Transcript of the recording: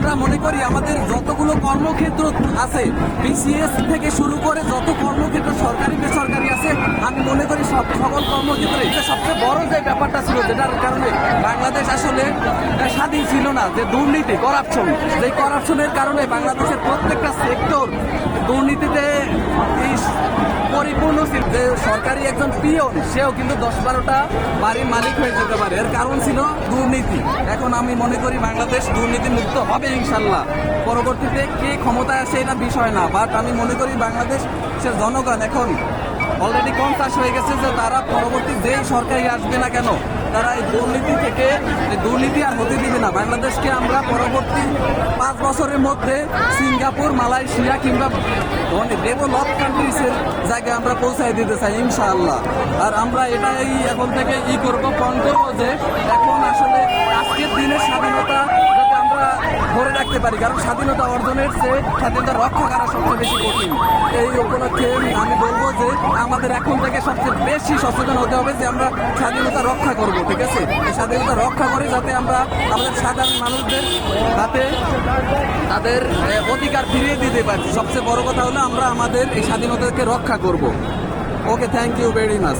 আমরা মনে করি আমাদের যতগুলো কর্মক্ষেত্র আছে বিসিএস থেকে শুরু করে যত কর্মক্ষেত্র সরকারি, বেসরকারি আছে, আমি মনে করি সব সকল কর্মক্ষেত্রে সবচেয়ে বড় যে ব্যাপারটা ছিল, যেটার কারণে বাংলাদেশ আসলে স্বাধীন ছিল না, যে দুর্নীতি, করাপশন। যে করাপশনের কারণে বাংলাদেশের প্রত্যেকটা সেক্টর দুর্নীতিতে ছিল যে সরকারি একজন পিয়ন সেও কিন্তু দশ বারোটা বাড়ির মালিক হয়ে যেতে পারে। এর কারণ ছিল দুর্নীতি। এখন আমি মনে করি বাংলাদেশ দুর্নীতি মুক্ত হবে ইনশাল্লাহ। পরবর্তীতে কে ক্ষমতায় আসে এটা বিষয় না বাট আমি মনে করি বাংলাদেশ সে জনগণ এখন অলরেডি কনসাস হয়ে গেছে যে তারা পরবর্তী যেই সরকারি আসবে না কেন, তারা এই দুর্নীতি থেকে দুর্নীতি আর হতে দিবে না। বাংলাদেশকে আমরা পরবর্তী পাঁচ বছরের মধ্যে সিঙ্গাপুর, মালয়েশিয়া কিংবা ডেভেলপ কান্ট্রিজের জায়গায় আমরা পৌঁছায় দিতে চাই, ইনশাআল্লাহ। আর আমরা এটাই এখন থেকে ই করব ফোন করব যে এখন আসলে আজকের দিনের স্বাধীনতা যাতে আমরা ধরে রাখতে পারি। কারণ স্বাধীনতা অর্জনের চেয়ে স্বাধীনতা রক্ষা করা সবচেয়ে বেশি কঠিন। এই উপলক্ষে আমি বলব যে আমাদের এখন থেকে সবচেয়ে বেশি সচেতন হতে হবে যে আমরা স্বাধীনতা রক্ষা করব, ঠিক আছে? স্বাধীনতা রক্ষা করে যাতে আমরা আমাদের সাধারণ মানুষদের হাতে তাদের অধিকার ফিরিয়ে দিতে পারছি। সবচেয়ে বড় কথা হলো আমরা আমাদের এই স্বাধীনতাকে রক্ষা করব। Okay thank you very much